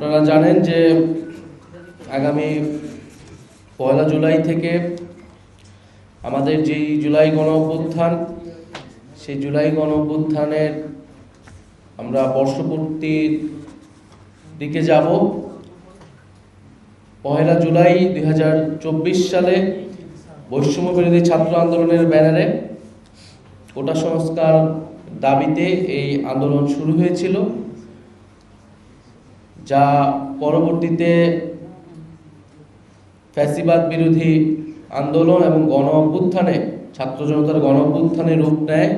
আপনারা জানেন যে আগামী পয়লা জুলাই থেকে আমাদের যেই জুলাই গণ অভ্যুত্থান, সেই জুলাই গণ অভ্যুত্থানের আমরা বর্ষপূর্তির দিকে যাব। পয়লা জুলাই দু হাজার চব্বিশ সালে বৈষম্য বিরোধী ছাত্র আন্দোলনের ব্যানারে কোটা সংস্কার দাবিতে এই আন্দোলন শুরু হয়েছিল। যা পরবর্তীতে ফ্যাসিবাদ বিরোধী আন্দোলন এবং গণ অভ্যুত্থানে, ছাত্র জনতার গণ অভ্যুত্থানে রূপ নেয়,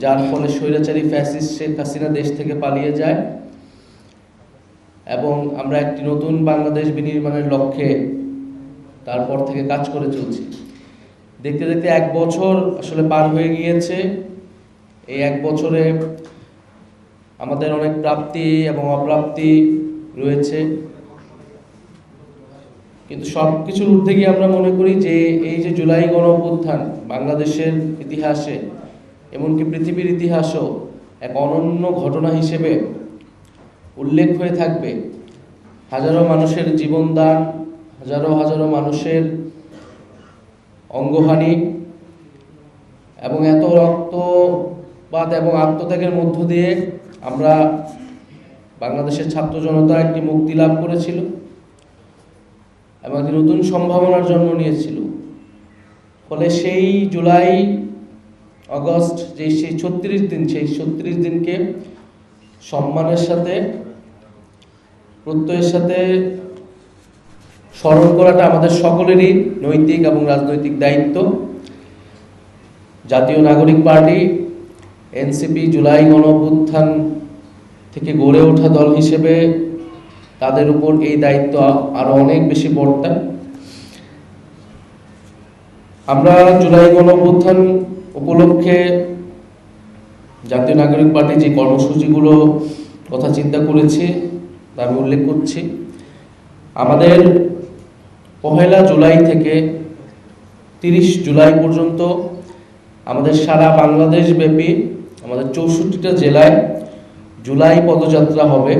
যার ফলে স্বৈরাচারী ফ্যাসিস্ট শেখ হাসিনা দেশ থেকে পালিয়ে যায়। এবং আমরা একটি নতুন বাংলাদেশ বিনির্মাণের লক্ষ্যে তারপর থেকে কাজ করে চলছি। দেখতে দেখতে এক বছর আসলে পার হয়ে গিয়েছে। এই এক বছরে আমাদের অনেক প্রাপ্তি এবং অপ্রাপ্তি রয়েছে। কিন্তু সব কিছুর ঊর্ধ্বে গিয়ে আমরা মনে করি যে এই যে জুলাই গণ বাংলাদেশের ইতিহাসে, এমনকি পৃথিবীর ইতিহাসও এক অনন্য ঘটনা হিসেবে উল্লেখ হয়ে থাকবে। হাজারো মানুষের জীবনদান, হাজারো হাজারো মানুষের অঙ্গহানি এবং এত রক্তপাত এবং আত্মত্যাগের মধ্য দিয়ে আমরা বাংলাদেশের ছাত্র জনতা একটি মুক্তি লাভ করেছিল এবং একটি নতুন সম্ভাবনার জন্ম নিয়েছিল। ফলে সেই জুলাই আগস্ট যে সেই ছত্রিশ দিন, সেই ছত্রিশ দিনকে সম্মানের সাথে, প্রত্যয়ের সাথে স্মরণ করাটা আমাদের সকলেরই নৈতিক এবং রাজনৈতিক দায়িত্ব। জাতীয় নাগরিক পার্টি, এনসিপি, জুলাই গণ থেকে গড়ে ওঠা দল হিসেবে তাদের উপর এই দায়িত্ব আরও অনেক বেশি বর্তায়। আমরা জুলাই গণ অভ্যুত্থান উপলক্ষে জাতীয় নাগরিক পার্টি যে কর্মসূচিগুলো কথা চিন্তা করেছে আমি উল্লেখ করছি। আমাদের পহেলা জুলাই থেকে তিরিশ জুলাই পর্যন্ত আমাদের সারা বাংলাদেশ ব্যাপী আমাদের চৌষট্টিটা জেলায় জুলাই পদযাত্রা হবে।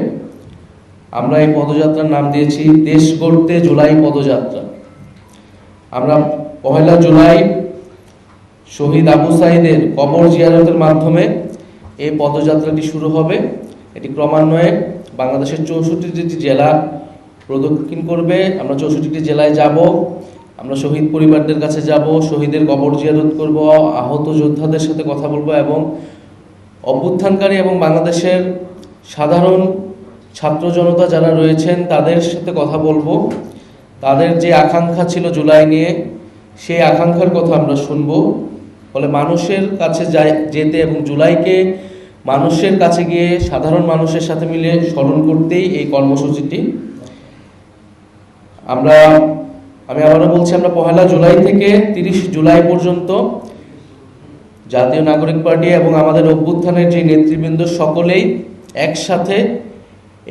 আমরা এই পদযাত্রার নাম দিয়েছি, দেশ গড়তে জুলাই পদযাত্রা। আমরা পহেলা জুলাই শহীদ আবু সাইদের কবর জিয়ারতের মাধ্যমে এই পদযাত্রাটি শুরু হবে। এটি ক্রমান্বয়ে বাংলাদেশের চৌষট্টিটি জেলা প্রদক্ষিণ করবে। আমরা চৌষট্টিটি জেলায় যাব। আমরা শহীদ পরিবারদের কাছে যাব, শহীদের কবর জিয়ারত করব, আহত যোদ্ধাদের সাথে কথা বলব এবং অভ্যুত্থানকারী এবং বাংলাদেশের সাধারণ ছাত্র জনতা যারা রয়েছেন, তাদের সাথে কথা বলব। তাদের যে আকাঙ্ক্ষা ছিল জুলাই নিয়ে, সেই আকাঙ্ক্ষার কথা আমরা শুনব। ফলে মানুষের কাছে যায় যেতে এবং জুলাইকে মানুষের কাছে গিয়ে সাধারণ মানুষের সাথে মিলে স্মরণ করতেই এই কর্মসূচিটি। আমরা, আমি আবারও বলছি, আমরা পহেলা জুলাই থেকে তিরিশ জুলাই পর্যন্ত জাতীয় নাগরিক পার্টি এবং আমাদের অভ্যুত্থানের যে নেতৃবৃন্দ সকলেই একসাথে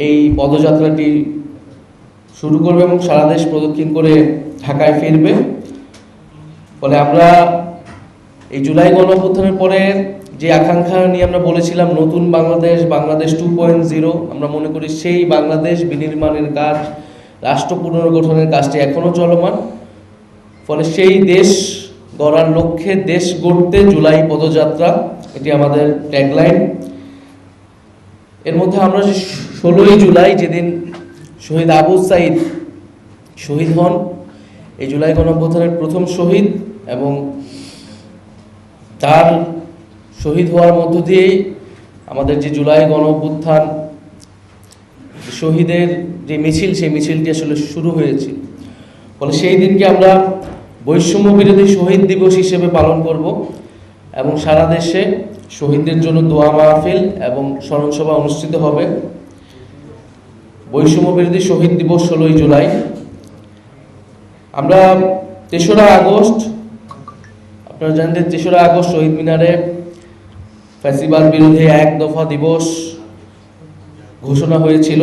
এই পদযাত্রাটি শুরু করবে এবং সারা দেশ প্রদক্ষিণ করে ঢাকায় ফিরবে। ফলে আমরা এই জুলাই গণ অভ্যুত্থানের পরে যে আকাঙ্ক্ষা নিয়ে আমরা বলেছিলাম, নতুন Bangladesh Bangladesh two point zero, আমরা মনে করি সেই বাংলাদেশ বিনির্মাণের কাজ, রাষ্ট্র পুনর্গঠনের কাজটি এখনও চলমান। ফলে সেই দেশ গড়ার লক্ষ্যে দেশ গড়তে জুলাই পদযাত্রা, এটি আমাদের ট্যাগলাইন এর মধ্যে আমরা ষোলোই জুলাই যেদিন শহীদ আবু সাইদ শহীদ হন, এই জুলাই গণঅভ্যুত্থানের প্রথম শহীদ এবং তার শহীদ হওয়ার মধ্য দিয়েই আমাদের যে জুলাই গণ অভ্যুত্থান শহীদের যে মিছিল, সেই মিছিলটি আসলে শুরু হয়েছে ফলে সেই দিনকে আমরা বৈষম্য বিরোধী শহীদ দিবস হিসেবে পালন করব এবং সারা দেশে শহীদদের জন্য দোয়া মাহফিল এবং স্মরণসভা অনুষ্ঠিত হবে। বৈষম্য বিরোধী শহীদ দিবস ষোলোই জুলাই। আমরা তেসরা আগস্ট, আপনারা জানেন যে তেসরা আগস্ট শহীদ মিনারে ফ্যাসিবাদ বিরোধী এক দফা দিবস ঘোষণা হয়েছিল।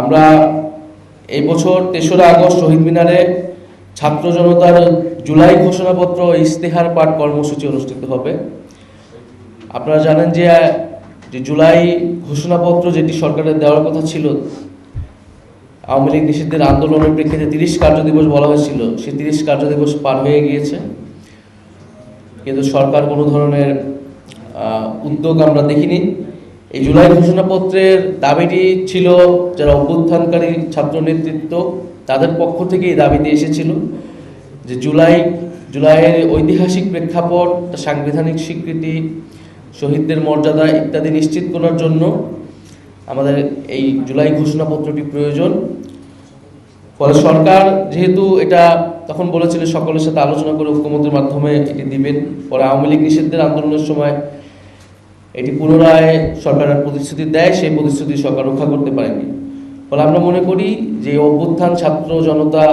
আমরা এই বছর তেসরা আগস্ট শহীদ মিনারে ছাত্র জনতার জুলাই ঘোষণাপত্র ইস্তেহার পাঠ কর্মসূচি অনুষ্ঠিত হবে। আপনারা জানেন যে যে জুলাই ঘোষণাপত্র যেটি সরকারের দেওয়ার কথা ছিল, আওয়ামী লীগ নিষিদ্ধের আন্দোলনের প্রেক্ষিতে তিরিশ কার্য দিবস বলা হয়েছিল। সে তিরিশ কার্য দিবস পার হয়ে গিয়েছে। কিন্তু সরকার কোনো ধরনের উদ্যোগ আমরা দেখিনি। এই জুলাই ঘোষণাপত্রের দাবিটি ছিল যারা অভ্যুত্থানকারী ছাত্র নেতৃত্ব তাদের পক্ষ থেকে এই দাবিতে এসেছিল যে জুলাই, জুলাইয়ের ঐতিহাসিক প্রেক্ষাপট, সাংবিধানিক স্বীকৃতি, শহীদদের মর্যাদা ইত্যাদি নিশ্চিত করার জন্য আমাদের এই জুলাই ঘোষণাপত্রটি প্রয়োজন। ফলে সরকার যেহেতু এটা তখন বলেছিল সকলের সাথে আলোচনা করে ঐক্যমতের মাধ্যমে এটি দিবেন পরে আওয়ামী লীগ নিষিদ্ধের আন্দোলনের সময় এটি পুনরায় সরকারের প্রতিশ্রুতি দেয়, সেই প্রতিশ্রুতি সরকার রক্ষা করতে পারেনি। ফলে আমরা মনে করি যে অভ্যুত্থান ছাত্র জনতা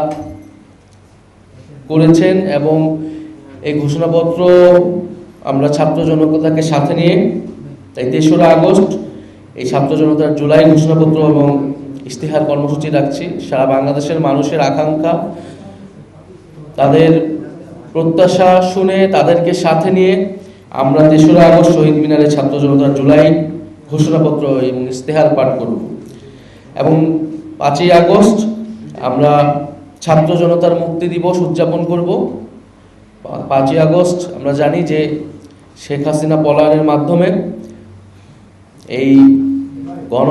করেছেন এবং এই ঘোষণাপত্র আমরা ছাত্র জনতাকে সাথে নিয়ে, তাই তেসরা আগস্ট, এই ছাত্র জনতার জুলাই ঘোষণাপত্র এবং ইশতেহার কর্মসূচি রাখছি। সারা বাংলাদেশের মানুষের আকাঙ্ক্ষা, তাদের প্রত্যাশা শুনে তাদেরকে সাথে নিয়ে আমরা তেসরা আগস্ট শহীদ মিনারে ছাত্র জনতার জুলাই ঘোষণাপত্র এবং ইশতেহার পাঠ করব। এবং পাঁচই আগস্ট আমরা ছাত্র জনতার মুক্তি দিবস উদযাপন করব। পাঁচই আগস্ট আমরা জানি যে শেখ হাসিনা পলায়নের মাধ্যমে এই গণ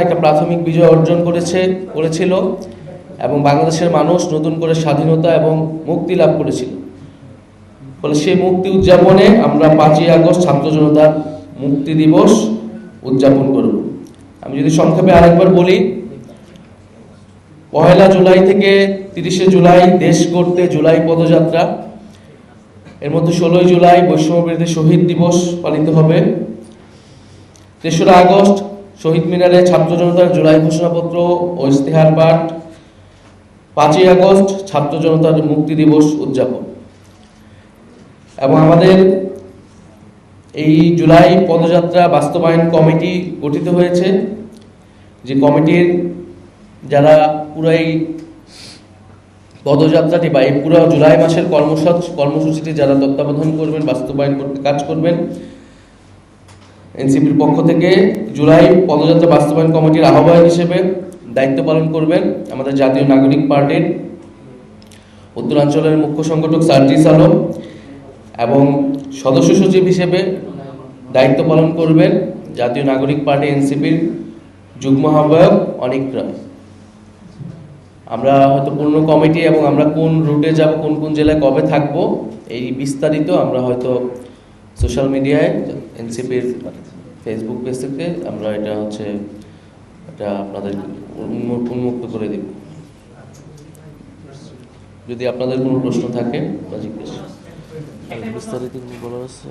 একটা প্রাথমিক বিজয় অর্জন করেছে, করেছিল এবং বাংলাদেশের মানুষ নতুন করে স্বাধীনতা এবং মুক্তি লাভ করেছিল। ফলে সেই মুক্তি উদযাপনে আমরা পাঁচই আগস্ট ছাত্র জনতার মুক্তি দিবস উদযাপন করব। আমি যদি সংক্ষেপে আরেকবার বলি পয়লা জুলাই থেকে তিরিশে জুলাই দেশ করতে জুলাই পদযাত্রা। এর মধ্যে ষোলোই জুলাই বিরোধী শহীদ দিবস পালিত হবে। তেসরা আগস্ট শহীদ মিনারে ছাত্র জনতার জুলাই ঘোষণাপত্র ও ইস্তেহার পাঠ। পাঁচই আগস্ট ছাত্র জনতার মুক্তি দিবস উদযাপন। এবং আমাদের এই জুলাই পদযাত্রা বাস্তবায়ন কমিটি গঠিত হয়েছে। যে কমিটির যারা পুরো এই পদযাত্রাটি বা এই পুরো জুলাই মাসের কর্মসূচি, কর্মসূচিটি যারা তত্ত্বাবধান করবেন, বাস্তবায়ন করতে কাজ করবেন, এনসিপির পক্ষ থেকে জুলাই পদযাত্রা বাস্তবায়ন কমিটির আহ্বায়ক হিসেবে দায়িত্ব পালন করবেন আমাদের জাতীয় নাগরিক পার্টির উত্তরাঞ্চলের মুখ্য সংগঠক সার্জিস আলম এবং সদস্য সচিব হিসেবে দায়িত্ব পালন করবেন জাতীয় নাগরিক পার্টি এনসিপির যুগ্ম আহ্বায়ক অনিক রায়। আমরা হয়তো পূর্ণ কমিটি এবং আমরা কোন রুটে যাব, কোন কোন জেলায় কবে থাকব, এই বিস্তারিত আমরা হয়তো সোশ্যাল মিডিয়ায়, এনসিপির ফেসবুক পেজ থেকে আমরা এটা হচ্ছে এটা আপনাদের উন্মু- উন্মুক্ত করে দিব। যদি আপনাদের কোনো প্রশ্ন থাকে বা জিজ্ঞেস বিস্তারিত কোনো বলার আছে